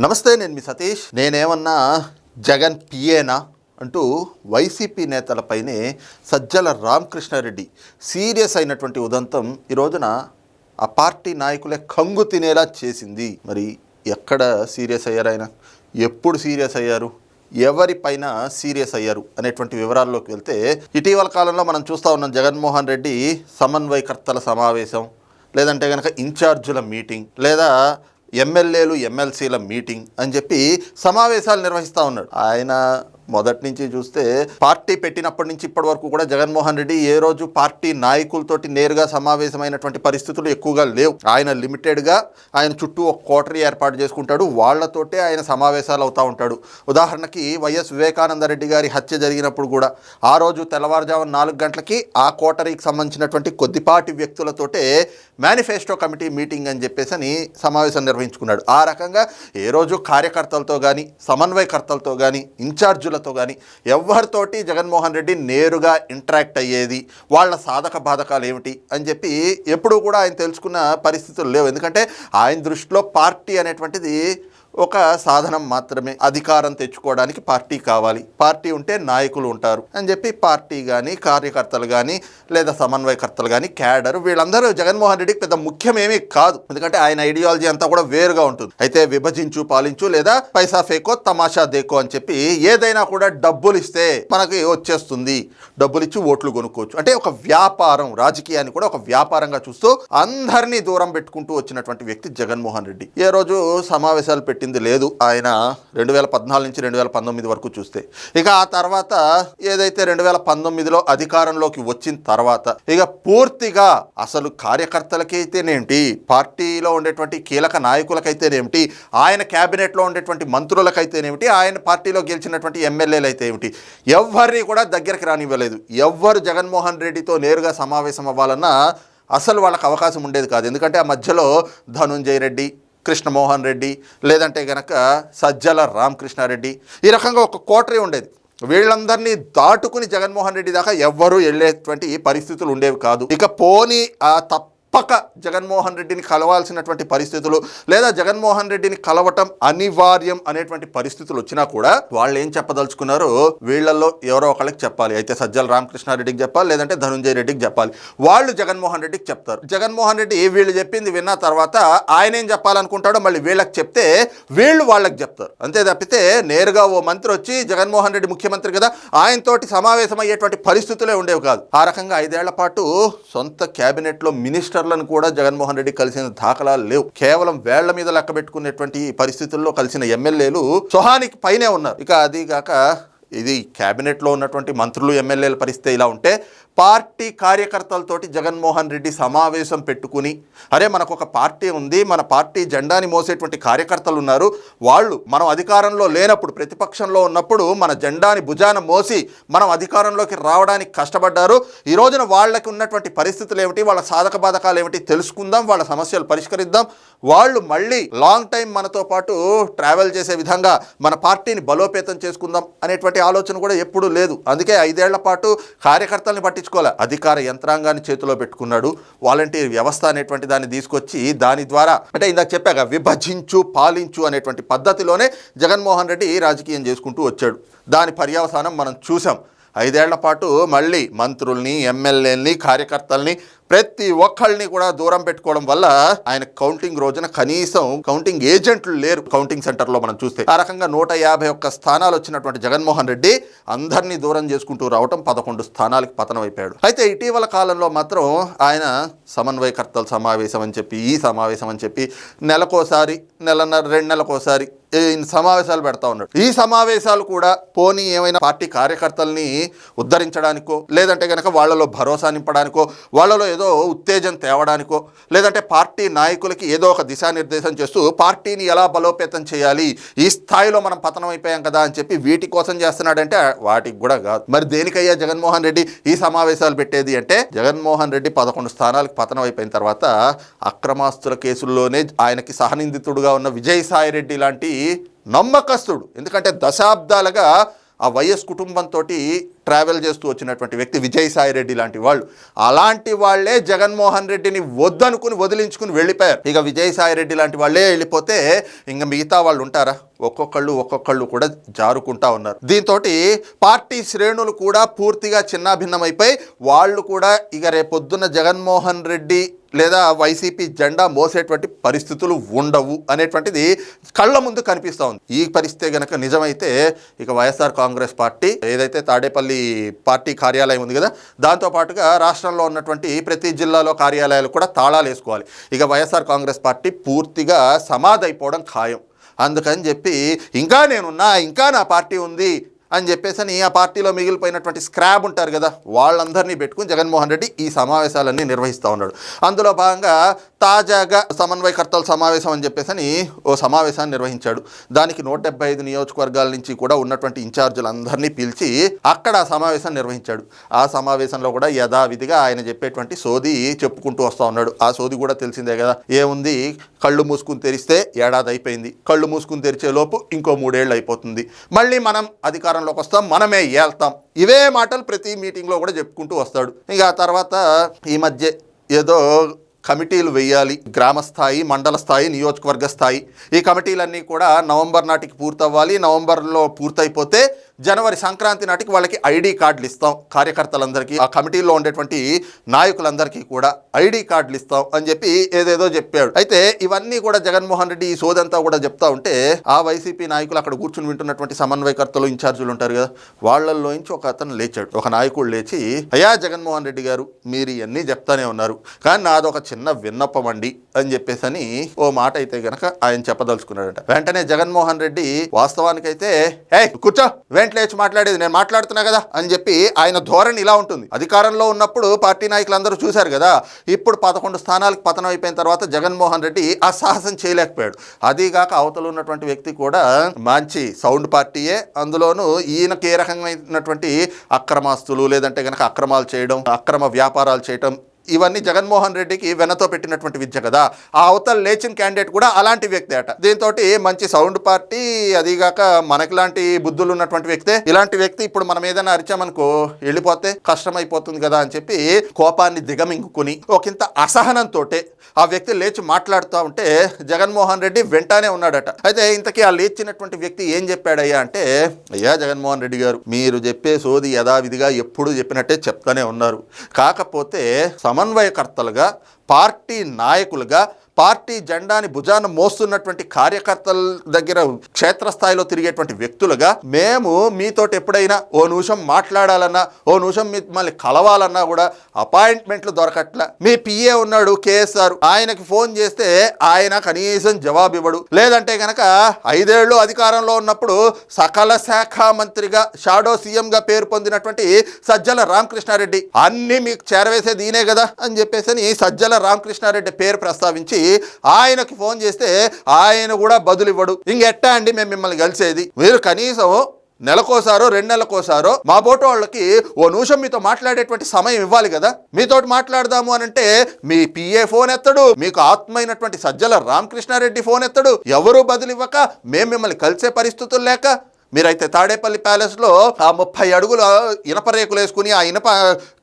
నమస్తే నేను మీ సతీష్. నేనేమన్నా జగన్ పిఏనా అంటూ వైసీపీ నేతలపైనే సజ్జల రామకృష్ణారెడ్డి సీరియస్ అయినటువంటి ఉదంతం ఈ రోజున ఆ పార్టీ నాయకులే కంగు తినేలా చేసింది. మరి ఎక్కడ సీరియస్ అయ్యారు ఆయన? ఎప్పుడు సీరియస్ అయ్యారు? ఎవరిపైన సీరియస్ అయ్యారు? అనేటువంటి వివరాల్లోకి వెళ్తే ఇటీవల కాలంలో మనం చూస్తూ ఉన్నాం జగన్మోహన్ రెడ్డి సమన్వయకర్తల సమావేశం లేదంటే కనుక ఇన్ఛార్జుల మీటింగ్ లేదా ఎమ్మెల్యేలు ఎమ్మెల్సీల మీటింగ్ అని చెప్పి సమావేశాలు నిర్వహిస్తూ ఉన్నాడు. ఆయన మొదటి నుంచి చూస్తే పార్టీ పెట్టినప్పటి నుంచి ఇప్పటి వరకు కూడా జగన్మోహన్ రెడ్డి ఏ రోజు పార్టీ నాయకులతోటి నేరుగా సమావేశమైనటువంటి పరిస్థితులు ఎక్కువగా లేవు. ఆయన లిమిటెడ్గా ఆయన చుట్టూ ఒక కోటరీ ఏర్పాటు చేసుకుంటాడు. వాళ్ళతోటే ఆయన సమావేశాలు అవుతూ ఉంటాడు. ఉదాహరణకి వైఎస్ వివేకానంద రెడ్డి గారి హత్య జరిగినప్పుడు కూడా ఆ రోజు తెల్లవారుజామున నాలుగు గంటలకి ఆ కోటరీకి సంబంధించినటువంటి కొద్దిపాటి వ్యక్తులతోటే మేనిఫెస్టో కమిటీ మీటింగ్ అని చెప్పేసి అని సమావేశం నిర్వహించుకున్నాడు. ఆ రకంగా ఏ రోజు కార్యకర్తలతో కానీ సమన్వయకర్తలతో కానీ ఇన్ఛార్జులతో కానీ ఎవరితోటి జగన్మోహన్ రెడ్డి నేరుగా ఇంటరాక్ట్ అయ్యేది వాళ్ళ సాధక బాధకాలు ఏమిటి అని చెప్పి ఎప్పుడూ కూడా ఆయన తెలుసుకున్న పరిస్థితులు లేవు. ఎందుకంటే ఆయన దృష్టిలో పార్టీ అనేటువంటిది ఒక సాధనం మాత్రమే. అధికారం తెచ్చుకోవడానికి పార్టీ కావాలి. పార్టీ ఉంటే నాయకులు ఉంటారు అని చెప్పి పార్టీ కానీ కార్యకర్తలు కానీ లేదా సమన్వయకర్తలు కానీ క్యాడర్ వీళ్ళందరూ జగన్మోహన్ రెడ్డికి పెద్ద ముఖ్యమేమీ కాదు. ఎందుకంటే ఆయన ఐడియాలజీ అంతా కూడా వేరుగా ఉంటుంది. అయితే విభజించు పాలించు లేదా పైసా ఫేకో తమాషా దేకో అని చెప్పి ఏదైనా కూడా డబ్బులు ఇస్తే మనకి వచ్చేస్తుంది. డబ్బులు ఇచ్చి ఓట్లు కొనుక్కోవచ్చు. అంటే ఒక వ్యాపారం రాజకీయాన్ని కూడా ఒక వ్యాపారంగా చూస్తూ అందరినీ దూరం పెట్టుకుంటూ వచ్చినటువంటి వ్యక్తి జగన్మోహన్ రెడ్డి. ఏ రోజు సమావేశాలు పెట్టింది లేదు. ఆయన రెండు వేల పద్నాలుగు నుంచి రెండు వేల పంతొమ్మిది వరకు చూస్తే. ఇక ఆ తర్వాత ఏదైతే రెండు వేల పంతొమ్మిదిలో అధికారంలోకి వచ్చిన తర్వాత ఇక పూర్తిగా అసలు కార్యకర్తలకైతేనేమిటి పార్టీలో ఉండేటువంటి కీలక నాయకులకైతేనేమిటి ఆయన క్యాబినెట్లో ఉండేటువంటి మంత్రులకైతేనేమిటి ఆయన పార్టీలో గెలిచినటువంటి ఎమ్మెల్యేలు అయితే ఏమిటి ఎవరిని కూడా దగ్గరికి రానివ్వలేదు. ఎవ్వరు జగన్మోహన్ రెడ్డితో నేరుగా సమావేశం అవ్వాలన్నా అసలు వాళ్ళకి అవకాశం ఉండేది కాదు. ఎందుకంటే ఆ మధ్యలో ధనుంజయ రెడ్డి కృష్ణమోహన్ రెడ్డి లేదంటే గనక సజ్జల రామకృష్ణారెడ్డి ఈ రకంగా ఒక కోటరీ ఉండేది. వీళ్ళందరినీ దాటుకుని జగన్మోహన్ రెడ్డి దాకా ఎవ్వరూ వెళ్ళేటువంటి పరిస్థితులు ఉండేవి కాదు. ఇక పోని ఆ తప్పక జగన్మోహన్ రెడ్డిని కలవాల్సినటువంటి పరిస్థితులు లేదా జగన్మోహన్ రెడ్డిని కలవటం అనివార్యం అనేటువంటి పరిస్థితులు వచ్చినా కూడా వాళ్ళు ఏం చెప్పదలుచుకున్నారో వీళ్ళల్లో ఎవరో ఒకళ్ళకి చెప్పాలి. అయితే సజ్జల రామకృష్ణారెడ్డికి చెప్పాలి లేదంటే ధనుంజయ రెడ్డికి చెప్పాలి. వాళ్ళు జగన్మోహన్ రెడ్డికి చెప్తారు. జగన్మోహన్ రెడ్డి వీళ్ళు చెప్పింది విన్న తర్వాత ఆయన ఏం చెప్పాలనుకుంటాడో మళ్ళీ వీళ్ళకి చెప్తే వీళ్ళు వాళ్ళకి చెప్తారు. అంతే తప్పితే నేరుగా ఓ మంత్రి వచ్చి జగన్మోహన్ రెడ్డి ముఖ్యమంత్రి కదా ఆయనతోటి సమావేశం అయ్యేటువంటి పరిస్థితులే ఉండేవి కాదు. ఆ రకంగా ఐదేళ్ళ పాటు సొంత క్యాబినెట్లో మినిస్టర్ మినిస్టర్లను కూడా జగన్మోహన్ రెడ్డి కలిసిన దాఖలాలు లేవు. కేవలం వేళ్ళ మీద లెక్క పెట్టుకునేటువంటి పరిస్థితుల్లో కలిసిన ఎమ్మెల్యేలు సొహానికి పైనే ఉన్నారు. ఇక అది కాక ఇది క్యాబినెట్లో ఉన్నటువంటి మంత్రులు ఎమ్మెల్యేల పరిస్థితి ఇలా ఉంటే పార్టీ కార్యకర్తలతోటి జగన్మోహన్ రెడ్డి సమావేశం పెట్టుకుని అరే మనకు ఒక పార్టీ ఉంది మన పార్టీ జెండాని మోసేటువంటి కార్యకర్తలు ఉన్నారు. వాళ్ళు మనం అధికారంలో లేనప్పుడు ప్రతిపక్షంలో ఉన్నప్పుడు మన జెండాని భుజాన మోసి మనం అధికారంలోకి రావడానికి కష్టపడ్డారు. ఈ రోజున వాళ్ళకి ఉన్నటువంటి పరిస్థితులు ఏమిటి? వాళ్ళ సాధక బాధకాలు ఏమిటి? తెలుసుకుందాం వాళ్ళ సమస్యలు పరిష్కరిద్దాం. వాళ్ళు మళ్ళీ లాంగ్ టైం మనతో పాటు ట్రావెల్ చేసే విధంగా మన పార్టీని బలోపేతం చేసుకుందాం అనేటువంటి ఆలోచన కూడా ఎప్పుడూ లేదు. అందుకే ఐదేళ్ళ పాటు కార్యకర్తల్ని పట్టించుకోలే. అధికార యంత్రాంగాన్ని చేతిలో పెట్టుకున్నాడు. వాలంటీర్ వ్యవస్థ అనేటువంటి దాన్ని తీసుకొచ్చి దాని ద్వారా అంటే ఇందాక చెప్పాక విభజించు పాలించు అనేటువంటి పద్ధతిలోనే జగన్మోహన్ రెడ్డి రాజకీయం చేసుకుంటూ వచ్చాడు. దాని పర్యవసానం మనం చూసాం ఐదేళ్ళ పాటు మళ్ళీ మంత్రుల్ని ఎమ్మెల్యేలని కార్యకర్తల్ని ప్రతి ఒక్కళ్ళని కూడా దూరం పెట్టుకోవడం వల్ల ఆయన కౌంటింగ్ రోజున కనీసం కౌంటింగ్ ఏజెంట్లు లేరు కౌంటింగ్ సెంటర్లో మనం చూస్తే. ఆ రకంగా నూట యాభై ఒక్క స్థానాలు వచ్చినటువంటి జగన్మోహన్ రెడ్డి అందరినీ దూరం చేసుకుంటూ రావటం పదకొండు స్థానాలకు పతనం అయిపోయాడు అయితే ఇటీవల కాలంలో మాత్రం ఆయన సమన్వయకర్తల సమావేశం అని చెప్పి ఈ సమావేశం అని చెప్పి నెలకోసారి నెలన్నర రెండు నెలకోసారి సమావేశాలు పెడతా ఉన్నాడు. ఈ సమావేశాలు కూడా పోనీ ఏమైనా పార్టీ కార్యకర్తల్ని ఉద్ధరించడానికో లేదంటే కనుక వాళ్ళలో భరోసా నింపడానికో వాళ్ళలో ఏదో ఉత్తేజం తేవడానికో లేదంటే పార్టీ నాయకులకి ఏదో ఒక దిశానిర్దేశం చేస్తూ పార్టీని ఎలా బలోపేతం చేయాలి ఈ స్థాయిలో మనం పతనం అయిపోయాం కదా అని చెప్పి వీటి కోసం చేస్తున్నాడంటే వాటికి కూడా కాదు. మరి దేనికయ్యా జగన్మోహన్ రెడ్డి ఈ సమావేశాలు పెట్టేది అంటే జగన్మోహన్ రెడ్డి పదకొండు స్థానాలకు పతనం అయిపోయిన తర్వాత అక్రమాస్తుల కేసుల్లోనే ఆయనకి సహనిందితుడుగా ఉన్న విజయసాయి రెడ్డి లాంటి నమ్మకస్తుడు. ఎందుకంటే దశాబ్దాలుగా ఆ వైఎస్ కుటుంబంతో ట్రావెల్ చేస్తూ వచ్చినటువంటి వ్యక్తి విజయసాయి రెడ్డి లాంటి వాళ్ళు. అలాంటి వాళ్ళే జగన్మోహన్ రెడ్డిని వద్దనుకుని వదిలించుకుని వెళ్ళిపోయారు. ఇక విజయసాయి రెడ్డి లాంటి వాళ్ళే వెళ్ళిపోతే ఇంకా మిగతా వాళ్ళు ఉంటారా? ఒక్కొక్కళ్ళు ఒక్కొక్కళ్ళు కూడా జారుకుంటా ఉన్నారు. దీంతో పార్టీ శ్రేణులు కూడా పూర్తిగా చిన్నాభిన్నమైపోయి వాళ్ళు కూడా ఇక రేపొద్దున జగన్మోహన్ రెడ్డి లేదా వైసీపీ జెండా మోసేటువంటి పరిస్థితులు ఉండవు అనేటువంటిది కళ్ళ ముందు కనిపిస్తూ ఉంది. ఈ పరిస్థితి గనక నిజమైతే ఇక వైఎస్ఆర్ కాంగ్రెస్ పార్టీ ఏదైతే తాడేపల్లి పార్టీ కార్యాలయం ఉంది కదా దాంతో పాటుగా రాష్ట్రంలో ఉన్నటువంటి ప్రతి జిల్లాలో కార్యాలయాలు కూడా తాళాలు వేసుకోవాలి. ఇక వైఎస్ఆర్ కాంగ్రెస్ పార్టీ పూర్తిగా సమాధైపోవడం ఖాయం. అందుకని చెప్పి ఇంకా నేనున్నా ఇంకా నా పార్టీ ఉంది అని చెప్పేసి అని ఆ పార్టీలో మిగిలిపోయినటువంటి స్క్రాబ్ ఉంటారు కదా వాళ్ళందరినీ పెట్టుకుని జగన్మోహన్ రెడ్డి ఈ సమావేశాలన్నీ నిర్వహిస్తూ ఉన్నాడు. అందులో భాగంగా తాజాగా సమన్వయకర్తల సమావేశం అని చెప్పేసి అని ఓ సమావేశాన్ని నిర్వహించాడు. దానికి నూట డెబ్బై ఐదు నియోజకవర్గాల నుంచి కూడా ఉన్నటువంటి ఇన్ఛార్జీలందరినీ పిలిచి అక్కడ ఆ సమావేశం నిర్వహించాడు. ఆ సమావేశంలో కూడా యథావిధిగా ఆయన చెప్పేటువంటి సోది చెప్పుకుంటూ వస్తూ ఉన్నాడు. ఆ సోది కూడా తెలిసిందే కదా ఏముంది? కళ్ళు మూసుకుని తెరిస్తే ఏడాది అయిపోయింది. కళ్ళు మూసుకుని తెరిచే లోపు ఇంకో మూడేళ్ళు అయిపోతుంది. మళ్ళీ మనం అధికారంలోకి వస్తాం మనమే ఏళ్తాం. ఇవే మాటలు ప్రతి మీటింగ్లో కూడా చెప్పుకుంటూ వస్తాడు. ఇంకా ఆ తర్వాత ఈ మధ్య ఏదో కమిటీలు వేయాలి గ్రామ స్థాయి మండల స్థాయి నియోజకవర్గ స్థాయి. ఈ కమిటీలన్నీ కూడా నవంబర్ నాటికి పూర్తవ్వాలి. నవంబర్లో పూర్తయిపోతే జనవరి సంక్రాంతి నాటికి వాళ్ళకి ఐడి కార్డులు ఇస్తాం. కార్యకర్తలందరికీ ఆ కమిటీలో ఉండేటువంటి నాయకులందరికీ కూడా ఐడి కార్డులు ఇస్తాం అని చెప్పి ఏదేదో చెప్పాడు. అయితే ఇవన్నీ కూడా జగన్మోహన్ రెడ్డి ఈ సోదంతా కూడా చెప్తా ఉంటే ఆ వైసీపీ నాయకులు అక్కడ కూర్చుని వింటున్నటువంటి సమన్వయకర్తలు ఇన్ఛార్జీలు ఉంటారు కదా వాళ్ళల్లోంచి ఒక అతను లేచాడు. ఒక నాయకుడు లేచి అయ్యా జగన్మోహన్ రెడ్డి గారు మీరు ఇవన్నీ చెప్తానే ఉన్నారు. కానీ నాదొక చిన్న విన్నపం అండి అని చెప్పేసి అని ఓ మాట అయితే గనక ఆయన చెప్పదలుచుకున్నాడట. వెంటనే జగన్మోహన్ రెడ్డి వాస్తవానికైతే ఏ కూర్చో వెంట లేచి మాట్లాడేది నేను మాట్లాడుతున్నా కదా అని చెప్పి ఆయన ధోరణి ఇలా ఉంటుంది. అధికారంలో ఉన్నప్పుడు పార్టీ నాయకులందరూ చూశారు కదా ఇప్పుడు పదకొండు స్థానాలకు పతనం అయిపోయిన తర్వాత జగన్మోహన్ రెడ్డి ఆ సాహసం చేయలేకపోయాడు. అదీగాక అవతలు ఉన్నటువంటి వ్యక్తి కూడా మంచి సౌండ్ పార్టీయే. అందులోనూ ఈయనకి ఏ రకమైనటువంటి అక్రమాస్తులు లేదంటే గనక అక్రమాలు చేయడం అక్రమ వ్యాపారాలు చేయడం ఇవన్నీ జగన్మోహన్ రెడ్డికి వెనతో పెట్టినటువంటి విద్య కదా. ఆ అవతల లేచిన క్యాండిడేట్ కూడా అలాంటి వ్యక్తి అట. దీంతో మంచి సౌండ్ పార్టీ అదిగాక మనకి లాంటి బుద్ధులు ఉన్నటువంటి వ్యక్తే. ఇలాంటి వ్యక్తి ఇప్పుడు మనం ఏదైనా అరిచామనుకో వెళ్ళిపోతే కష్టమైపోతుంది కదా అని చెప్పి కోపాన్ని దిగమింగుకుని ఒకంత అసహనంతో ఆ వ్యక్తి లేచి మాట్లాడుతూ ఉంటే జగన్మోహన్ రెడ్డి వెంటనే ఉన్నాడట. అయితే ఇంతకీ ఆ లేచినటువంటి వ్యక్తి ఏం చెప్పాడయ్యా అంటే అయ్యా జగన్మోహన్ రెడ్డి గారు మీరు చెప్పే సోది యథావిధిగా ఎప్పుడు చెప్పినట్టే చెప్తానే ఉన్నారు. కాకపోతే సమన్వయకర్తలుగా పార్టీ నాయకులుగా పార్టీ జెండాని భుజాన మోస్తున్నటువంటి కార్యకర్తల దగ్గర క్షేత్రస్థాయిలో తిరిగేటువంటి వ్యక్తులుగా మేము మీతోటి ఎప్పుడైనా ఓ నిమిషం మాట్లాడాలన్నా ఓ నిమిషం మిమ్మల్ని కలవాలన్నా కూడా అపాయింట్మెంట్లు దొరకట్లా. మీ పిఏ ఉన్నాడు కేఎస్ఆర్ ఆయనకి ఫోన్ చేస్తే ఆయన కనీసం జవాబు ఇవ్వడు. లేదంటే కనుక ఐదేళ్ళు అధికారంలో ఉన్నప్పుడు సకల శాఖ మంత్రిగా షాడో సీఎంగా పేరు పొందినటువంటి సజ్జల రామకృష్ణారెడ్డి. అన్ని మీకు చేరవేసేది ఈయనే కదా అని చెప్పేసి అని సజ్జల రామకృష్ణారెడ్డి పేరు ప్రస్తావించి ఆయనకి ఫోన్ చేస్తే ఆయన కూడా బదులివ్వడు. ఇంకెట్టా అండి మేము మిమ్మల్ని కలిసేది? మీరు కనీసం నెలకోసారో రెండు నెలకోసారో మా బోటో వాళ్ళకి ఓ నిమిషం మీతో మాట్లాడేటువంటి సమయం ఇవ్వాలి కదా? మీతోటి మాట్లాడదాము అని అంటే మీ పిఏ ఫోన్ ఎత్తడు మీకు ఆత్మైనటువంటి సజ్జల రామకృష్ణారెడ్డి ఫోన్ ఎత్తడు. ఎవరు బదులు ఇవ్వక మేము మిమ్మల్ని కలిసే పరిస్థితులు లేక మీరైతే తాడేపల్లి ప్యాలెస్లో ఆ ముప్పై అడుగుల ఇనప రేకులు వేసుకుని ఆ ఇనప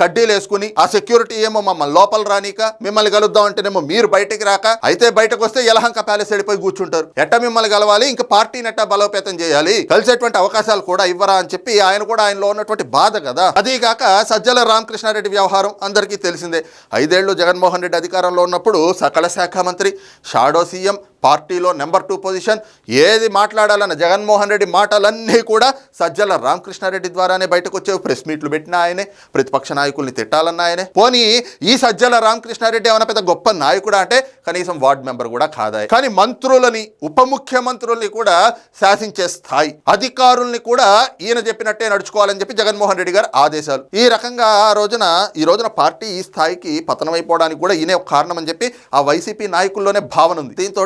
కడ్డీలు వేసుకుని ఆ సెక్యూరిటీ ఏమో మమ్మల్ని లోపల రానిక మిమ్మల్ని కలుద్దాం అంటేనేమో మీరు బయటకి రాక అయితే బయటకు వస్తే యలహంక ప్యాలెస్ వెళ్ళిపోయి కూర్చుంటారు. ఎట్ట మిమ్మల్ని కలవాలి? ఇంకా పార్టీని ఎట్టా బలోపేతం చేయాలి? కలిసేటువంటి అవకాశాలు కూడా ఇవ్వరా అని చెప్పి ఆయన కూడా ఆయనలో ఉన్నటువంటి బాధ కదా. అదీగాక సజ్జల రామకృష్ణారెడ్డి వ్యవహారం అందరికీ తెలిసిందే. ఐదేళ్ళు జగన్మోహన్ రెడ్డి అధికారంలో ఉన్నప్పుడు సకల శాఖ మంత్రి షాడో సీఎం పార్టీలో నెంబర్ టూ పొజిషన్. ఏది మాట్లాడాలన్న జగన్మోహన్ రెడ్డి మాటలన్నీ కూడా సజ్జల రామకృష్ణారెడ్డి ద్వారానే బయటకు వచ్చేవి ప్రెస్ మీట్లు పెట్టిన ఆయనే ప్రతిపక్ష నాయకుల్ని తిట్టాలన్న ఆయనే. పోనీ ఈ సజ్జల రామకృష్ణారెడ్డి ఏమైనా పెద్ద గొప్ప నాయకుడా అంటే కనీసం వార్డు మెంబర్ కూడా కాదాయి కానీ మంత్రులని ఉప ముఖ్యమంత్రుల్ని కూడా శాసించే స్థాయి అధికారుల్ని కూడా ఈయన చెప్పినట్టే నడుచుకోవాలని చెప్పి జగన్మోహన్ రెడ్డి గారు ఆదేశాలు. ఈ రకంగా ఆ రోజున ఈ రోజున పార్టీ ఈ స్థాయికి పతనమైపోవడానికి కూడా ఈయనే ఒక కారణం అని చెప్పి ఆ వైసీపీ నాయకుల్లోనే భావన ఉంది. దీంతో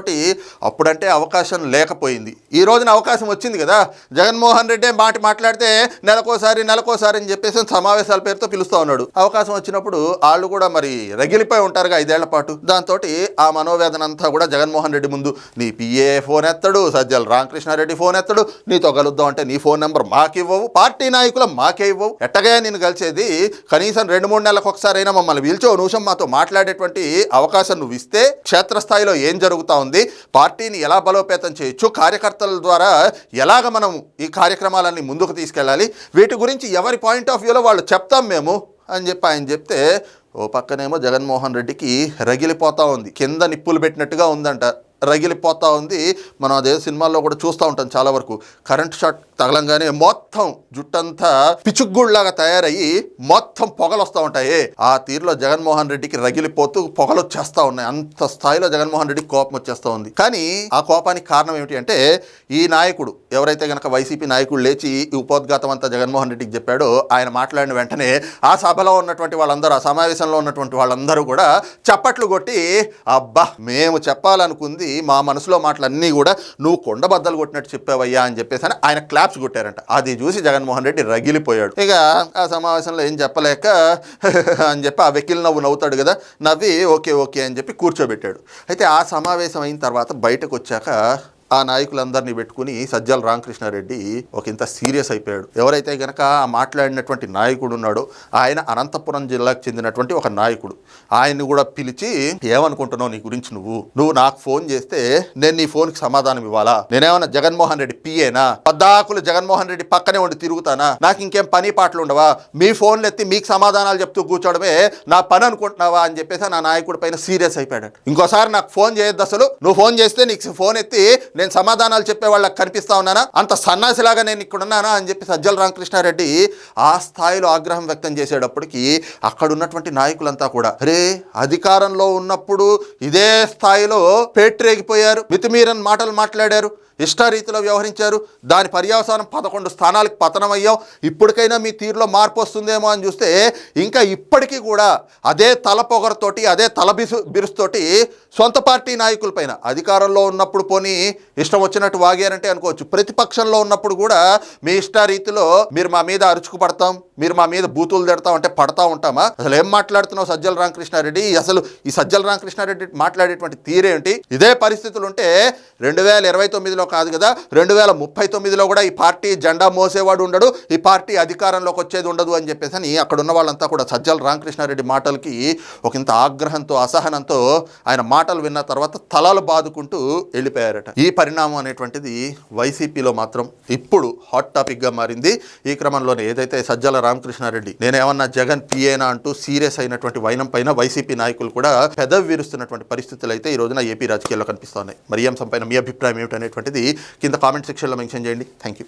అప్పుడంటే అవకాశం లేకపోయింది. ఈ రోజున అవకాశం వచ్చింది కదా. జగన్మోహన్ రెడ్డి మాట మాట్లాడితే నెలకోసారి నెలకోసారి అని చెప్పేసి సమావేశాల పేరుతో పిలుస్తూ ఉన్నాడు. అవకాశం వచ్చినప్పుడు వాళ్ళు కూడా మరి రగిలిపోయి ఉంటారుగా ఐదేళ్ళ పాటు. దాంతో ఆ మనోవేదన అంతా కూడా జగన్మోహన్ రెడ్డి ముందు. నీ పిఏ ఫోన్ ఎత్తడు సజ్జల రామకృష్ణారెడ్డి ఫోన్ ఎత్తడు నీతో కలుద్దాం అంటే నీ ఫోన్ నెంబర్ మాకివ్వవు పార్టీ నాయకులు మాకే ఇవ్వవు. ఎట్టగా నేను కలిసేది కనీసం రెండు మూడు నెలలకు ఒకసారైనా మమ్మల్ని పిలిచో నిమిషం మాతో మాట్లాడేటువంటి అవకాశం నువ్వు ఇస్తే క్షేత్రస్థాయిలో ఏం జరుగుతూ ఉంది? పార్టీని ఎలా బలోపేతం చేయొచ్చు కార్యకర్తల ద్వారా ఎలాగ మనం ఈ కార్యక్రమాలన్నీ ముందుకు తీసుకెళ్ళాలి వీటి గురించి ఎవరి పాయింట్ ఆఫ్ వ్యూలో వాళ్ళు చెప్తాం మేము అని చెప్పి ఆయన చెప్తే ఓ పక్కనేమో జగన్మోహన్ రెడ్డికి రగిలిపోతా ఉంది కింద నిప్పులు పెట్టినట్టుగా ఉందంట. రగిలిపోతా ఉంది. మనం అదే సినిమాల్లో కూడా చూస్తూ ఉంటాం చాలా వరకు. కరెంట్ షాట్ తగలంగానే మొత్తం జుట్టంతా పిచుగ్గుళ్ళలాగా తయారయ్యి మొత్తం పొగలు వస్తూ ఉంటాయి. ఆ తీరులో జగన్మోహన్ రెడ్డికి రగిలిపోతూ పొగలు వచ్చేస్తూ ఉన్నాయి. అంత స్థాయిలో జగన్మోహన్ రెడ్డికి కోపం వచ్చేస్తూ ఉంది. కానీ ఆ కోపానికి కారణం ఏమిటి అంటే ఈ నాయకుడు ఎవరైతే గనక వైసీపీ నాయకుడు లేచి ఈ ఉపోద్ఘాతం అంతా జగన్మోహన్ రెడ్డికి చెప్పాడో ఆయన మాట్లాడిన వెంటనే ఆ సభలో ఉన్నటువంటి వాళ్ళందరూ ఆ సమావేశంలో ఉన్నటువంటి వాళ్ళందరూ కూడా చప్పట్లు కొట్టి అబ్బా మేము చెప్పాలనుకుంది మా మనసులో మాటలన్నీ కూడా నువ్వు కొండబద్దలు కొట్టినట్టు చెప్పావయ్యా అని చెప్పేసి అని ఆయన క్లాప్స్ కొట్టారంట. అది చూసి జగన్మోహన్ రెడ్డి రగిలిపోయాడు. ఇక ఆ సమావేశంలో ఏం చెప్పలేక అని చెప్పి ఆ వెకిల్ నవ్వు నవ్వుతాడు కదా నవ్వి ఓకే ఓకే అని చెప్పి కూర్చోబెట్టాడు. అయితే ఆ సమావేశం అయిన తర్వాత బయటకు వచ్చాక ఆ నాయకులందరినీ పెట్టుకుని సజ్జల రామకృష్ణారెడ్డి ఒక ఇంత సీరియస్ అయిపోయాడు. ఎవరైతే గనక ఆ మాట్లాడినటువంటి నాయకుడు ఉన్నాడో ఆయన అనంతపురం జిల్లాకు చెందినటువంటి ఒక నాయకుడు. ఆయన్ని కూడా పిలిచి ఏమనుకుంటున్నావు నీ గురించి నువ్వు? నువ్వు నాకు ఫోన్ చేస్తే నేను నీ ఫోన్కి సమాధానం ఇవ్వాలా? నేనేమన్నా జగన్మోహన్ రెడ్డి పిఏనా? పద్దాకులు జగన్మోహన్ రెడ్డి పక్కనే ఉండి తిరుగుతానా? నాకు ఇంకేం పని పాటలు ఉండవా? మీ ఫోన్లు ఎత్తి మీకు సమాధానాలు చెప్తూ కూర్చోవడమే నా పని అనుకుంటున్నావా? అని చెప్పేసి నా నాయకుడి పైన సీరియస్ అయిపోయాడు ఇంకోసారి నాకు ఫోన్ చేయొద్దు అసలు. నువ్వు ఫోన్ చేస్తే నీకు ఫోన్ ఎత్తి నేను సమాధానాలు చెప్పే వాళ్ళకి కనిపిస్తా ఉన్నానా? అంత సన్నాసిలాగా నేను ఇక్కడ ఉన్నానా? అని చెప్పి సజ్జల రామకృష్ణారెడ్డి ఆ స్థాయిలో ఆగ్రహం వ్యక్తం చేసేటప్పటికి అక్కడ ఉన్నటువంటి నాయకులంతా కూడా అరే అధికారంలో ఉన్నప్పుడు ఇదే స్థాయిలో పేట్రేగిపోయారు. మితిమీరని మాటలు మాట్లాడారు. ఇష్టారీతిలో వ్యవహరించారు. దాని పర్యవసానం పదకొండు స్థానాలకు పతనం అయ్యాం ఇప్పటికైనా మీ తీరులో మార్పు వస్తుందేమో అని చూస్తే ఇంకా ఇప్పటికీ కూడా అదే తల పొగరతోటి అదే తల బిసు బిరుస్తోటి సొంత పార్టీ నాయకులపైన అధికారంలో ఉన్నప్పుడు పోనీ ఇష్టం వచ్చినట్టు వాగారంటే అనుకోవచ్చు. ప్రతిపక్షంలో ఉన్నప్పుడు కూడా మీ ఇష్టారీతిలో మీరు మా మీద అరుచుకు పడతాం మీరు మా మీద బూతులు తిడతాం అంటే పడతా ఉంటామా? అసలు ఏం మాట్లాడుతున్నావు సజ్జల రామకృష్ణారెడ్డి? అసలు ఈ సజ్జల రామకృష్ణారెడ్డి మాట్లాడేటువంటి తీరేంటి? ఇదే పరిస్థితులు ఉంటే రెండు వేల ఇరవై తొమ్మిదిలో కాదు కదా. రెండు వేల ముప్పై తొమ్మిదిలో కూడా ఈ పార్టీ జెండా మోసేవాడు ఉండడు ఈ పార్టీ అధికారంలోకి వచ్చేది ఉండదు అని చెప్పేసి అని అక్కడున్న వాళ్ళంతా కూడా సజ్జల రామకృష్ణారెడ్డి మాటలకి ఒక ఇంత ఆగ్రహంతో అసహనంతో ఆయన మాటలు విన్న తర్వాత తలలు బాదుకుంటూ వెళ్ళిపోయారట. ఈ పరిణామం అనేటువంటిది వైసీపీలో మాత్రం ఇప్పుడు హాట్ టాపిక్గా మారింది. ఈ క్రమంలోనే ఏదైతే సజ్జల రామకృష్ణారెడ్డి నేనేమన్నా జగన్ పిఏనా అంటూ సీరియస్ అయినటువంటి వైనం పైన వైసీపీ నాయకులు కూడా పెదవి విరుస్తున్నటువంటి పరిస్థితులు అయితే ఈ రోజున ఏపీ రాజకీయాల్లో కనిపిస్తున్నాయి మరి ఈ మీ అభిప్రాయం ఏమిటనేటువంటిది కింద కామెంట్ సెక్షన్లో మెన్షన్ చేయండి. Thank you